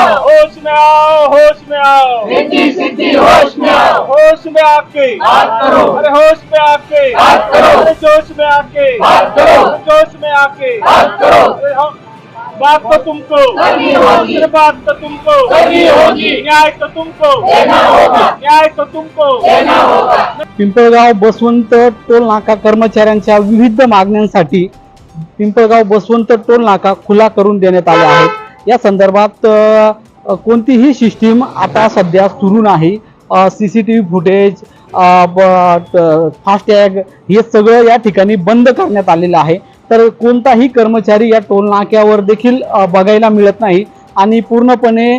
आओ। होश में आओ होश में आओ। रिद्धि सिद्धि होश में आओ। होश में आके। बात करो। अरे होश में आके। बात करो। अरे जोश में आके। बात करो। जोश में आके। बात करो। बात तो तुमको। करनी होगी। बात तो तुमको। करनी होगी। न्याय तो तुमको। देना होगा। न्याय तो तुमको। देना होगा। पिंपळगाव बसवंत टोल नाका कर्मचाऱ्यांच्या विविध मागण्यांसाठी पिंपळगाव बसवंत टोल नाका खुला करून देण्यात आले आहेत या संदर्भात कोणतीही सिस्टीम आता सध्या सुरू नाही. C C T V footage FASTag हे सगळं या ठिकाणी बंद करण्यात आलेलं आहे. तर कोणताही कर्मचारी या टोल नाक्यावर देखील बघायला मिळत नाही आणि पूर्णपणे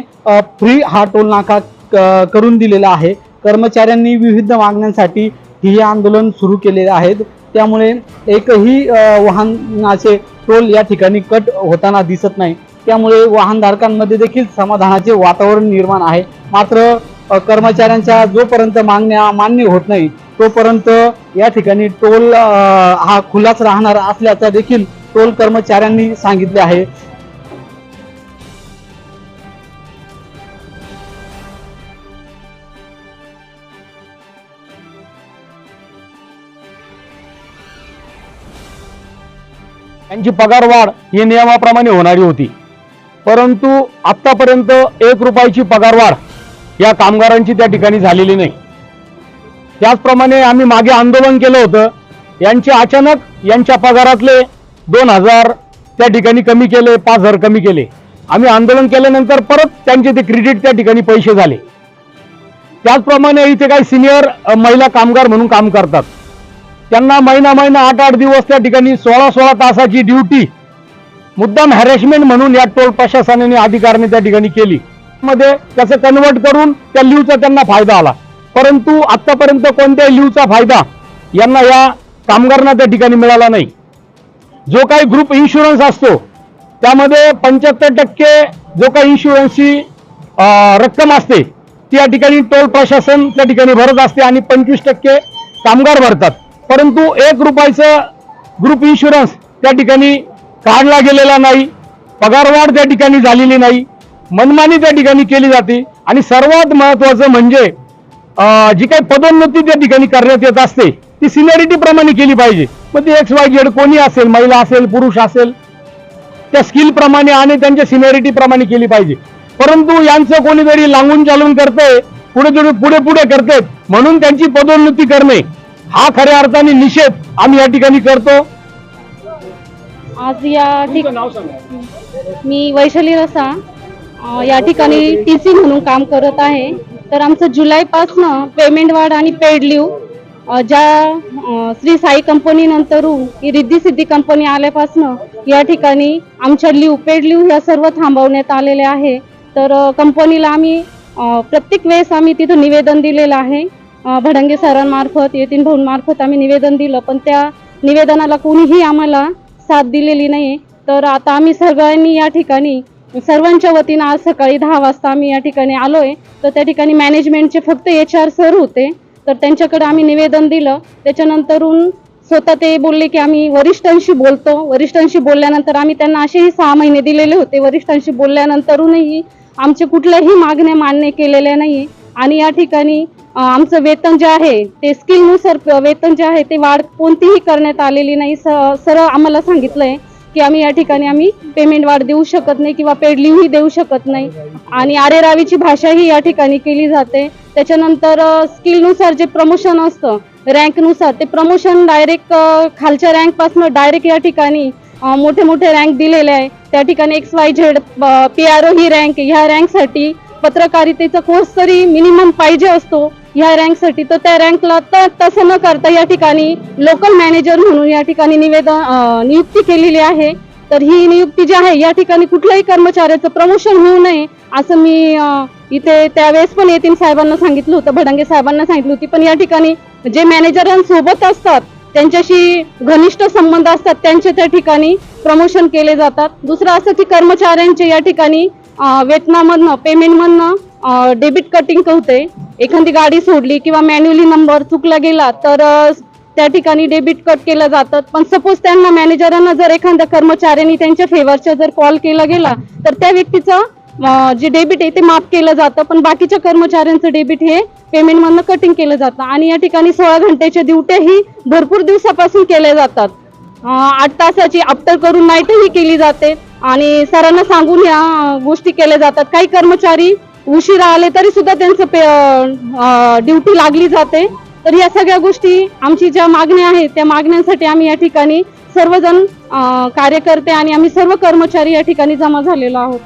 फ्री हा टोल नाका क- करून दिलेला आहे. कर्मचाऱ्यांनी विविध मागण्यांसाठी हे आंदोलन सुरू केलेले आहेत. त्यामुळे एकही वाहनाचे टोल या ठिकाणी कट होताना दिसत नाही. त्यामुळे वाहनधारकांमध्ये देखील समाधानाचे वातावरण निर्माण आहे. मात्र कर्मचाऱ्यांच्या जोपर्यंत मागण्या मान्य होत नाही तोपर्यंत या ठिकाणी टोल हा खुलाच राहणार असल्याचा देखील टोल कर्मचाऱ्यांनी सांगितले आहे. त्यांची पगारवाढ ही नियमाप्रमाणे होणारी होती. परंतु आत्तापर्यंत एक रुपयाची पगारवाढ या कामगारांची त्या ठिकाणी झालेली नाही. त्याचप्रमाणे आम्ही मागे आंदोलन केलं होतं. यांचे अचानक यांच्या पगारातले दोन हजार त्या ठिकाणी कमी केले पाच हजार कमी केले. आम्ही आंदोलन केल्यानंतर परत त्यांचे ते क्रेडिट त्या ठिकाणी पैसे झाले. त्याचप्रमाणे इथे काही सिनियर महिला कामगार म्हणून काम करतात. त्यांना महिना महिना आठ आठ दिवस त्या ठिकाणी सोळा सोळा तासाची ड्युटी मुद्दाम हॅरेसमेंट म्हणून या टोल प्रशासनाने अधिकाऱ्याने त्या ठिकाणी केली. मध्ये त्याचं कन्वर्ट करून त्या लिव्हचा त्यांना फायदा आला. परंतु आतापर्यंत कोणत्याही लिव्हचा फायदा यांना या कामगारांना त्या ठिकाणी मिळाला नाही. जो काही ग्रुप इन्शुरन्स असतो त्यामध्ये पंच्याहत्तर टक्के जो काही इन्शुरन्सची रक्कम असते ती या ठिकाणी टोल प्रशासन त्या ठिकाणी भरत असते आणि पंचवीस टक्के कामगार भरतात. परंतु एक रुपयाचं ग्रुप इन्शुरन्स त्या ठिकाणी काढला गेलेला नाही पगारवाढ त्या ठिकाणी झालेली नाही मनमानी त्या ठिकाणी केली जाते. आणि सर्वात महत्वाचं म्हणजे जी काही पदोन्नती त्या ठिकाणी करण्यात येत असते ती सिनियरिटी प्रमाणे केली पाहिजे. मग ती एक्स वाय झेड कोणी असेल महिला असेल पुरुष असेल त्या स्किल प्रमाणे आणि त्यांच्या सिनियरिटी प्रमाणे केली पाहिजे. परंतु यांचं कोणीतरी लांबून चालून करतंय पुढे पुढे पुढे पुढे करते म्हणून त्यांची पदोन्नती करणे हा खऱ्या अर्थाने निषेध आम्ही या ठिकाणी करतो. आज या ठिक मी वैशाली रसा या ठिकाणी टी सी म्हणून काम करत आहे. तर आमचं जुलैपासनं पेमेंट वाढ आणि पेड लिव्ह ज्या श्री साई कंपनी नंतरून ही रिद्धी सिद्धी कंपनी आल्यापासनं या ठिकाणी आमच्या लिव्ह पेड लिव्ह ह्या सर्व थांबवण्यात आलेल्या आहे. तर कंपनीला आम्ही प्रत्येक वेळेस आम्ही तिथं निवेदन दिलेलं आहे. भडंगे सरांमार्फत यतीन भाऊंमार्फत आम्ही निवेदन दिलं पण त्या निवेदनाला कोणीही आम्हाला साथ दिलेली नाही तर आता आम्ही सगळ्यांनी या ठिकाणी सर्वांच्या वतीनं आज सकाळी दहा वाजता आम्ही या ठिकाणी आलोय. तर त्या ठिकाणी मॅनेजमेंटचे फक्त एच आर सर होते. तर त्यांच्याकडे आम्ही निवेदन दिलं. त्याच्यानंतरून स्वतः ते बोलले की आम्ही वरिष्ठांशी बोलतो. वरिष्ठांशी बोलल्यानंतर आम्ही त्यांना असेही सहा महिने दिलेले होते. वरिष्ठांशी बोलल्यानंतरूनही आमचे कुठल्याही मागण्या मान्य केलेल्या नाही आणि या ठिकाणी आमचं वेतन जे आहे ते स्किलनुसार वेतन जे आहे ते वाढ कोणतीही करण्यात आलेली नाही. स- सरळ आम्हाला सांगितलंय की आम्ही या ठिकाणी आम्ही पेमेंट वाढ देऊ शकत नाही किंवा पेड लिव्हही देऊ शकत नाही. आणि आरेरावीची भाषाही या ठिकाणी केली जाते. त्याच्यानंतर स्किलनुसार जे प्रमोशन असतं रँकनुसार ते प्रमोशन डायरेक्ट खालच्या रँकपासून डायरेक्ट या ठिकाणी मोठे मोठे रँक दिलेले आहे. त्या ठिकाणी X Y Z P R O ही रँक ह्या रँकसाठी पत्रकारितेचा कोर्स तरी मिनिमम पाहिजे असतो. या रँकसाठी तर त्या रँकला तर तसं न करता या ठिकाणी लोकल मॅनेजर म्हणून या ठिकाणी निवेदन नियुक्ती केलेली आहे. तर ही नियुक्ती जी आहे या ठिकाणी कुठल्याही कर्मचाऱ्याचं प्रमोशन होऊ नये असं मी इथे त्यावेळेस पण येथील साहेबांना सांगितलं होतं भडंगे साहेबांना सांगितलं होती पण या ठिकाणी जे मॅनेजरांसोबत असतात त्यांच्याशी घनिष्ठ संबंध असतात त्यांचे त्या ठिकाणी प्रमोशन केले जातात. दुसरं असं की कर्मचाऱ्यांचे या ठिकाणी वेतनामधनं पेमेंटमधनं डेबिट कटिंग होते. एखादी गाडी सोडली किंवा मॅन्युअली नंबर चुकला गेला तर त्या ठिकाणी डेबिट कट केलं जातं. पण सपोज त्यांना मॅनेजरांना जर एखाद्या कर्मचाऱ्यांनी त्यांच्या फेवरच्या जर कॉल केला गेला तर त्या व्यक्तीचं जे डेबिट आहे ते माफ केलं जातं. पण बाकीच्या कर्मचाऱ्यांचं डेबिट हे पेमेंटमधनं कटिंग केलं जातं. आणि या ठिकाणी सोळा घंट्याच्या ड्युट्याही भरपूर दिवसापासून केल्या जातात. आठ तासाची आफ्टर करून नाईटही केली जाते. आणि सरांना सांगून या गोष्टी केल्या जातात. काही कर्मचारी उशिरा आले तरी सुद्धा त्यांचं पे ड्युटी लागली जाते. तर या सगळ्या गोष्टी आमची ज्या मागण्या आहेत त्या मागण्यांसाठी आम्ही या ठिकाणी सर्वजण कार्यकर्ते आणि आम्ही सर्व कर्मचारी या ठिकाणी जमा झालेलो आहोत.